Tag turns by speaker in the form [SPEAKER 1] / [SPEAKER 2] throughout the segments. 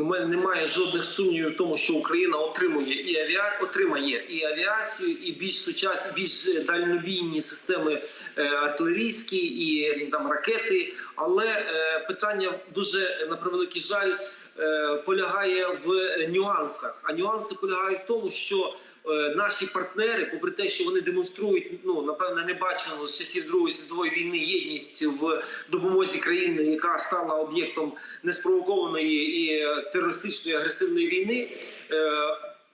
[SPEAKER 1] у мене немає жодних сумнівів в тому, що Україна отримує і авіа... отримає і авіацію, і більш сучасні, більш е, дальнобійні системи е, артилерійські і там ракети. Але е, питання дуже на превеликий жаль полягає в нюансах. А нюанси полягають в тому, що наші партнери, попри те, що вони демонструють, ну напевне, не бачено з часів Другої світової війни єдність в допомозі країни, яка стала об'єктом неспровокованої і е, терористичної агресивної війни.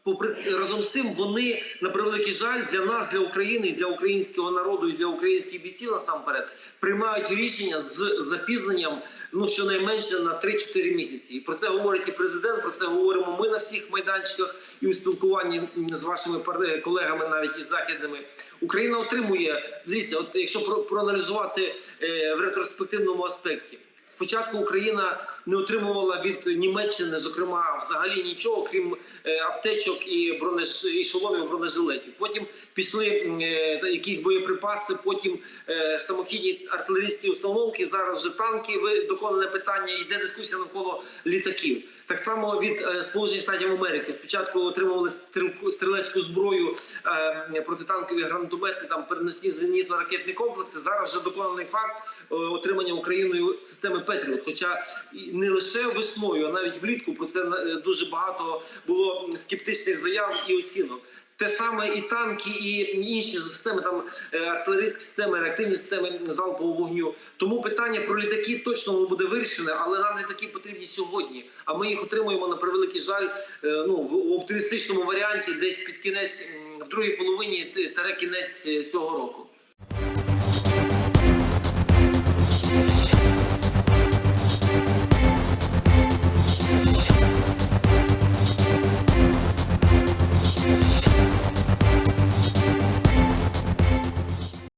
[SPEAKER 1] Попри разом з тим, вони на превеликий жаль для нас, для України, для українського народу і для українських бійців насамперед приймають рішення з запізненням. Ну щонайменше на 3-4 місяці, і про це говорить і президент. Про це говоримо ми на всіх майданчиках і у спілкуванні з вашими колегами, навіть із західними. Україна отримує дивіться, от якщо про- проаналізувати е, в ретроспективному аспекті. Спочатку Україна не отримувала від Німеччини, зокрема, взагалі нічого, крім е, аптечок і бронеж і шоломів бронежилетів. Потім пішли е, якісь боєприпаси, потім е, самохідні артилерійські установки. Зараз вже танки. Ви доконане питання. Йде дискусія навколо літаків. Так само від Сполучених Штатів Америки спочатку отримували стрілецьку зброю, протитанкові гранатомети, там переносні зенітно-ракетні комплекси. Зараз вже доконаний факт отримання Україною системи Петріот. Хоча не лише весною, а навіть влітку про це е, дуже багато було скептичних заяв і оцінок. Те саме і танки, і інші системи, там е, артилерійські системи, реактивні системи залпового вогню. Тому питання про літаки точно буде вирішене, але нам літаки потрібні сьогодні. А ми їх отримуємо на превеликий жаль. е, Ну в оптимістичному варіанті, десь під кінець в другій половині т- таре кінець цього року.